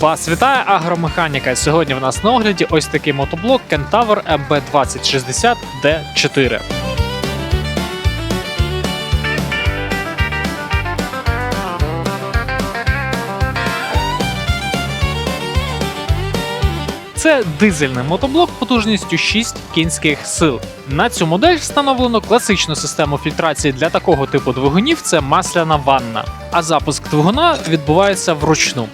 Вас вітає агромеханіка. Сьогодні в нас на огляді ось такий мотоблок Kentaur MB2060 D4. Це дизельний мотоблок потужністю 6 кінських сил. На цю модель встановлено класичну систему фільтрації для такого типу двигунів це масляна ванна. А запуск двигуна відбувається вручну.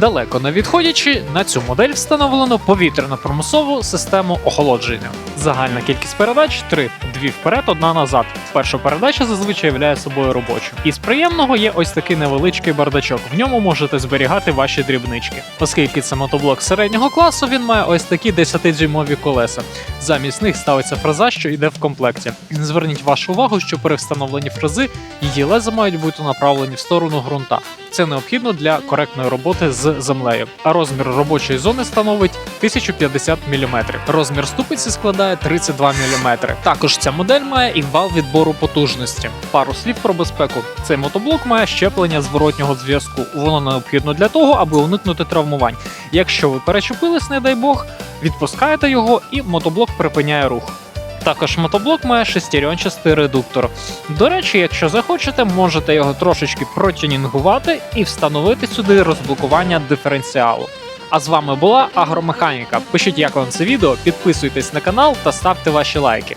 Далеко не відходячи, на цю модель встановлено повітряно промислову систему охолодження. Загальна кількість передач 3. Дві вперед, одна назад. Перша передача зазвичай являє собою робочу. Із приємного є ось такий невеличкий бардачок. В ньому можете зберігати ваші дрібнички. Оскільки це мотоблок середнього класу, він має ось такі 10-дюймові колеса. Замість них ставиться фреза, що йде в комплекті. Зверніть вашу увагу, що при встановленні фрези її леза мають бути направлені в сторону ґрунта. Це необхідно для коректної роботи з землею. А розмір робочої зони становить 1050 мм. Розмір ступиці складає 32 мм. Також ця модель має і вал відбору потужності. Пару слів про безпеку. Цей мотоблок має щеплення зворотнього зв'язку. Воно необхідно для того, аби уникнути травмувань. Якщо ви перечепились, не дай Бог, відпускаєте його і мотоблок припиняє рух. Також мотоблок має шестеренчастий редуктор. До речі, якщо захочете, можете його трошечки протюнінгувати і встановити сюди розблокування диференціалу. А з вами була Агромеханіка. Пишіть, як вам це відео, підписуйтесь на канал та ставте ваші лайки.